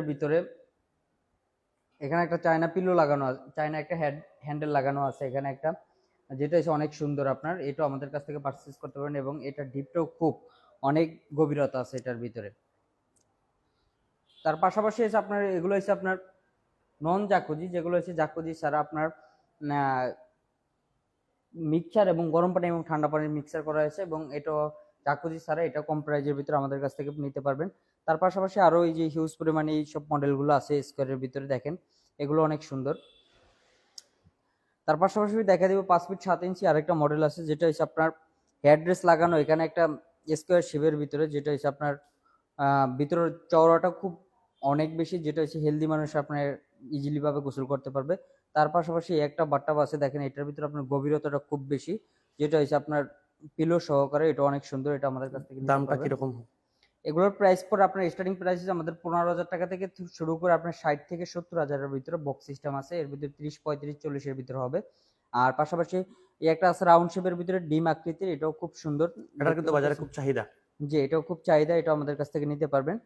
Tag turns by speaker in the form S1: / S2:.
S1: স্কোয়ারের ভিতরে এখানে একটা চায়না পিলো লাগানো আছে চায়না একটা হেড হ্যান্ডেল লাগানো আছে। এখানে একটা, যেটা হচ্ছে অনেক সুন্দর আপনার। এটা আমাদের কাছ থেকে পারচেস করতে পারেন এবং এটা ডিপটাও খুব অনেক গভীরতা আছে এটার ভিতরে। তার পাশাপাশি হচ্ছে আপনার, এগুলো হচ্ছে আপনার নন জাকুজি যেগুলো হচ্ছে জাকুজি ছাড়া আপনার মিক্সার এবং গরম পানি এবং ঠান্ডা পানির মিক্সার করা হয়েছে এবং এটা জাকুজি ছাড়া এটা কম প্রাইজের ভিতরে আমাদের কাছ থেকে নিতে পারবেন। তার পাশাপাশি আরও এই যে হিউজ পরিমাণে এই সব মডেলগুলো আছে স্কোয়ারের ভিতরে দেখেন, এগুলো অনেক সুন্দর। তার পাশাপাশি দেখা দেবো পাঁচ ফিট সাত ইঞ্চি আরেকটা মডেল আছে, যেটা হচ্ছে আপনার হেয়ারড্রেস লাগানো। এখানে একটা স্কোয়ার শেপের ভিতরে, যেটা হচ্ছে আপনার ভিতরের চওড়াটা খুব অনেক বেশি, যেটা হচ্ছে হেলদি মানুষ আপনার ইজিলিভাবে গোসল করতে পারবে। তার পাশাপাশি একটা বাট্টাব আছে, দেখেন এটার ভিতরে আপনার গভীরতাটা খুব বেশি, যেটা হচ্ছে আপনার পিলো সহকারে এটা অনেক সুন্দর এটা আমাদের কাছ থেকে
S2: দামটা। কীরকম
S1: এগুলোর প্রাইস পর আপনার স্টার্টিং প্রাইস আমাদের পনেরো হাজার টাকা থেকে শুরু করে আপনার ষাট থেকে সত্তর হাজারের ভিতরে বক্স সিস্টেম আছে এর ভিতরে তিরিশ পঁয়ত্রিশ চল্লিশের ভিতরে হবে। আর পাশাপাশি এই একটা আছে রাউন্ড শেপের ভিতরে ডিম আকৃতির এটাও খুব সুন্দর।
S2: এটা কিন্তু বাজারে খুব চাহিদা।
S1: যে এটাও খুব চাহিদা এটা আমাদের কাছ থেকে নিতে পারবেন।